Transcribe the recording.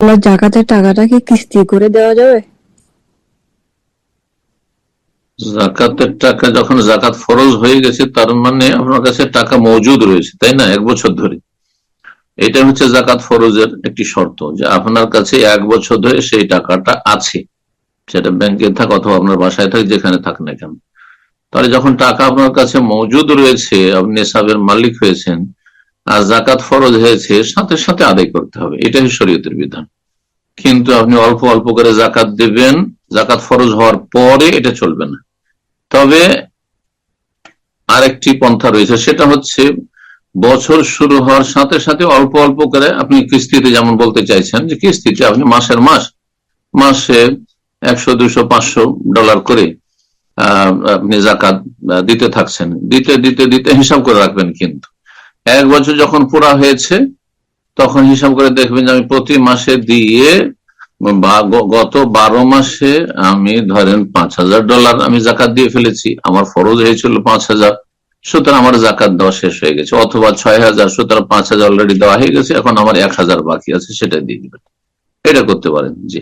আল্লাহ জাকাতের টাকাটা কি কিস্তি করে দেওয়া যাবে? জাকাতের টাকা যখন জাকাত ফরজ হয়ে গেছে, তার মানে আপনার কাছে টাকা মজুদ রয়েছে, তাই না? এক বছর ধরে। এটা হচ্ছে জাকাত ফরজের একটি শর্ত, যে আপনার কাছে এক বছর ধরে সেই টাকাটা আছে। সেটা ব্যাংকে থাক অথবা আপনার বাসায় থাক, যেখানে থাক না কেন। তাহলে যখন টাকা আপনার কাছে মজুদ রয়েছে, আপনি নেশাবের মালিক হয়েছেন আর জাকাত ফরজ হয়েছে, সাথে সাথে আদায় করতে হবে। এটাই শরীয়তের বিধান। কিন্তু আপনি অল্প অল্প করে জাকাত দেবেন জাকাত ফরজ হওয়ার পরে এটা চলবে না। তবে আরেকটি পন্থা রয়েছে, সেটা হচ্ছে বছর শুরু হওয়ার সাথে সাথে অল্প অল্প করে আপনি কিস্তিতে যেমন বলতে চাইছেন যে কিস্তিতে আপনি মাসের মাস, মাসে একশো, দুশো, পাঁচশো ডলার করে আপনি জাকাত দিতে থাকছেন। দিতে দিতে দিতে হিসাব করে রাখবেন কিন্তু। এক বছর যখন পুরা হয়েছে, তখন হিসাব করে দেখবেন যে আমি প্রতি মাসে দিয়ে গত বারো মাসে আমি ধরেন পাঁচ হাজার ডলার আমি জাকাত দিয়ে ফেলেছি, আমার ফরজ হয়েছিল পাঁচ হাজার, সুতরাং আমার জাকাত দেওয়া শেষ হয়ে গেছে, অথবা ছয় হাজার, সুতরাং পাঁচ হাজার অলরেডি দেওয়া হয়ে গেছে, এখন আমার এক হাজার বাকি আছে, সেটা দিয়ে দিবেন। এটা করতে পারেন, জি।